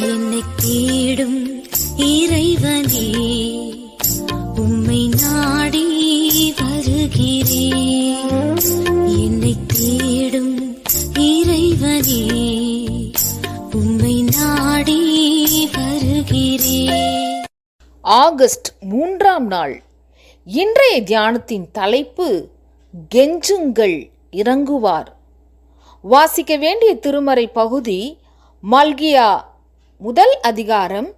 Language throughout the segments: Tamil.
என்னை தேடும் இறைவனே உம்மை நாடி வருகிறேன் என்னை தேடும் இறைவனே உம்மை நாடி வருகிறேன் ஆகஸ்ட் மூன்றாம் நாள். இன்றைய தியானத்தின் தலைப்பு கெஞ்சுங்கள் இறங்குவார். வாசிக்க வேண்டிய திருமறை பகுதி மல்கியா முதல் அதிகாரம்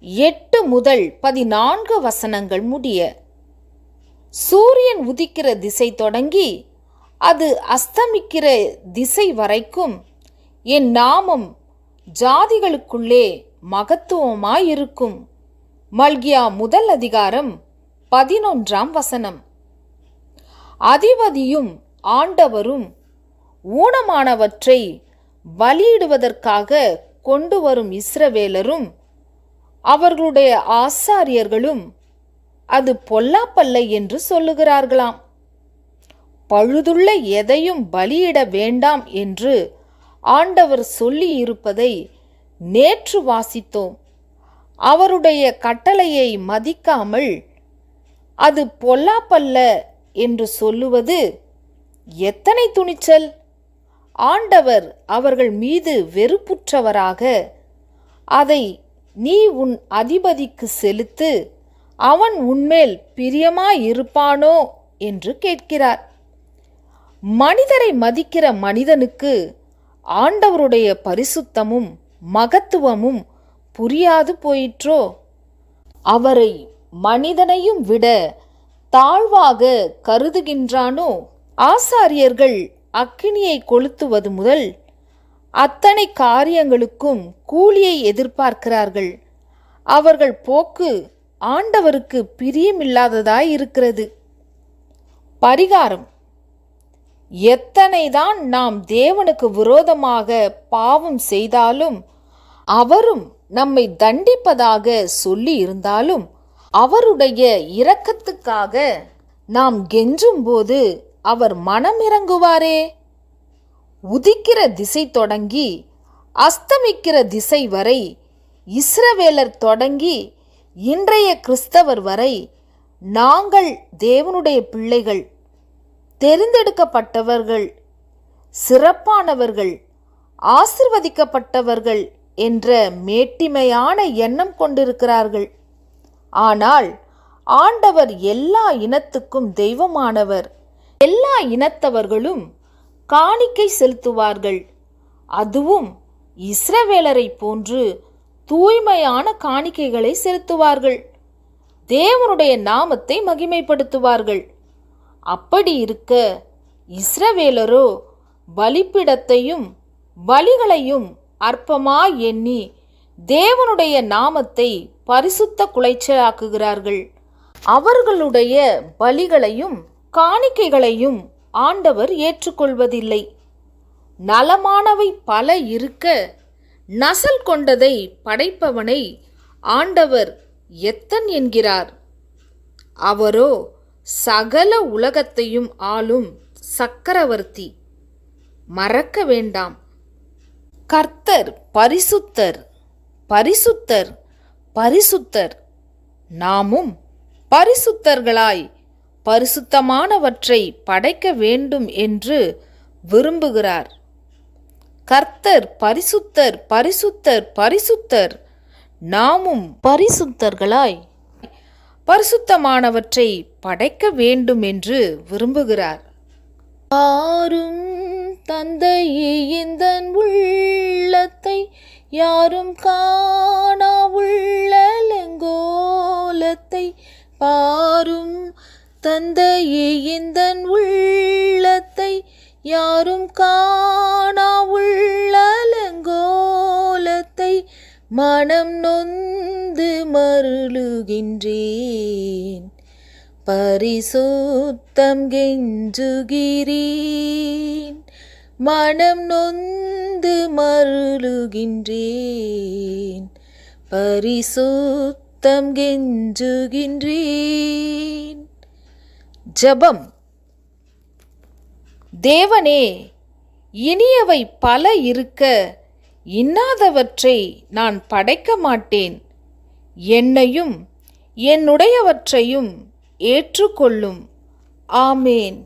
எட்டு முதல் பதினான்கு வசனங்கள் முடிய. சூரியன் உதிக்கிற திசை தொடங்கி அது அஸ்தமிக்கிற திசை வரைக்கும் என் நாமம் ஜாதிகளுக்குள்ளே மகத்துவமாயிருக்கும். மல்கியா முதல் அதிகாரம் பதினொன்றாம் வசனம். அதிபதியும் ஆண்டவரும் ஊனமானவற்றை பலியிடுவதற்காக கொண்டு வரும் இஸ்ரவேலரும் அவர்களுடைய ஆசாரியர்களும் அது பொல்லாப்பல்ல என்று சொல்லுகிறார்களாம். பழுதுள்ள எதையும் பலியிட வேண்டாம் என்று ஆண்டவர் சொல்லி இருப்பதை நேற்று வாசித்தோம். அவருடைய கட்டளையை மதிக்காமல் அது பொல்லாப்பல்ல என்று சொல்லுவது எத்தனை துணிச்சல்? ஆண்டவர் அவர்கள் மீது வெறுப்புற்றவராக அதை நீ உன் அதிபதிக்கு செலுத்து அவன் உன்மேல் பிரியமாயிருப்பானோ என்று கேட்கிறார். மனிதரை மதிக்கிற மனிதனுக்கு ஆண்டவருடைய பரிசுத்தமும் மகத்துவமும் புரியாது போயிற்றோ? அவரை மனிதனையும் விட தாழ்வாக கருதுகின்றானோ? ஆசாரியர்கள் அக்கினியை கொளுத்துவது முதல் அத்தனை காரியங்களுக்கும் கூலியை எதிர்பார்க்கிறார்கள். அவர்கள் போக்கு ஆண்டவருக்கு பிரியமில்லாததாய் இருக்கிறது. பரிகாரம். எத்தனைதான் நாம் தேவனுக்கு விரோதமாக பாவம் செய்தாலும் அவரும் நம்மை தண்டிப்பதாக சொல்லி இருந்தாலும் அவருடைய இரக்கத்துக்காக நாம் கெஞ்சும்போது அவர் மனம் இறங்குவாரே உதிக்கிற திசை தொடங்கி அஸ்தமிக்கிற திசை வரை இஸ்ரவேலர் தொடங்கி இன்றைய கிறிஸ்தவர் வரை நாங்கள் தேவனுடைய பிள்ளைகள் தெரிந்தெடுக்கப்பட்டவர்கள் சிறப்பானவர்கள் ஆசிர்வதிக்கப்பட்டவர்கள் என்ற மேட்டிமையான எண்ணம் கொண்டிருக்கிறார்கள். ஆனால் ஆண்டவர் எல்லா இனத்துக்கும் தெய்வமானவர். எல்லா இனத்தவர்களும் காணிக்கை செலுத்துவார்கள். அதுவும் இஸ்ரவேலரை போன்று தூய்மையான காணிக்கைகளை செலுத்துவார்கள். தேவனுடைய நாமத்தை மகிமைப்படுத்துவார்கள். அப்படி இருக்க இஸ்ரவேலரோ பலிப்பிடத்தையும் பலிகளையும் அற்பமா எண்ணி தேவனுடைய நாமத்தை பரிசுத்த குலைச்சலாக்குகிறார்கள். அவர்களுடைய பலிகளையும் காணிக்கைகளையும் ஆண்டவர் ஏற்றுக்கொள்வதில்லை. நலமானவை பல இருக்க நசல் கொண்டதை படைப்பவனை ஆண்டவர் எத்தன் என்கிறார்? அவரோ சகல உலகத்தையும் ஆளும் சக்கரவர்த்தி. மறக்க வேண்டாம். கர்த்தர் பரிசுத்தர் பரிசுத்தர் பரிசுத்தர். நாமும் பரிசுத்தர்களாய் பரிசுத்தமானவற்றை படைக்க வேண்டும் என்று விரும்புகிறார். கர்த்தர் பரிசுத்தர் பரிசுத்தர் பரிசுத்தர். நாமும் பரிசுத்தர்களாய் பரிசுத்தமானவற்றை படைக்க வேண்டும் என்று விரும்புகிறார். யாரும் தந்தையே உள்ளத்தை யாரும் காணா உள்ளலங்கோலத்தை பா தந்தையே இந்தன் உள்ளத்தை யாரும் காணா உள்ளலங்கோலத்தை மனம் நொந்து மருளுகின்றேன். பரிசுத்தம் கெஞ்சுகிறேன் மனம் நொந்து மருளுகின்றேன். பரிசுத்தம் கெஞ்சுகின்றேன். ஜெபம். தேவனே இனியவை பல இருக்க இன்னாதவற்றை நான் படைக்க மாட்டேன். என்னையும் என்னுடையவற்றையும் ஏற்றுக்கொள்ளும். ஆமேன்.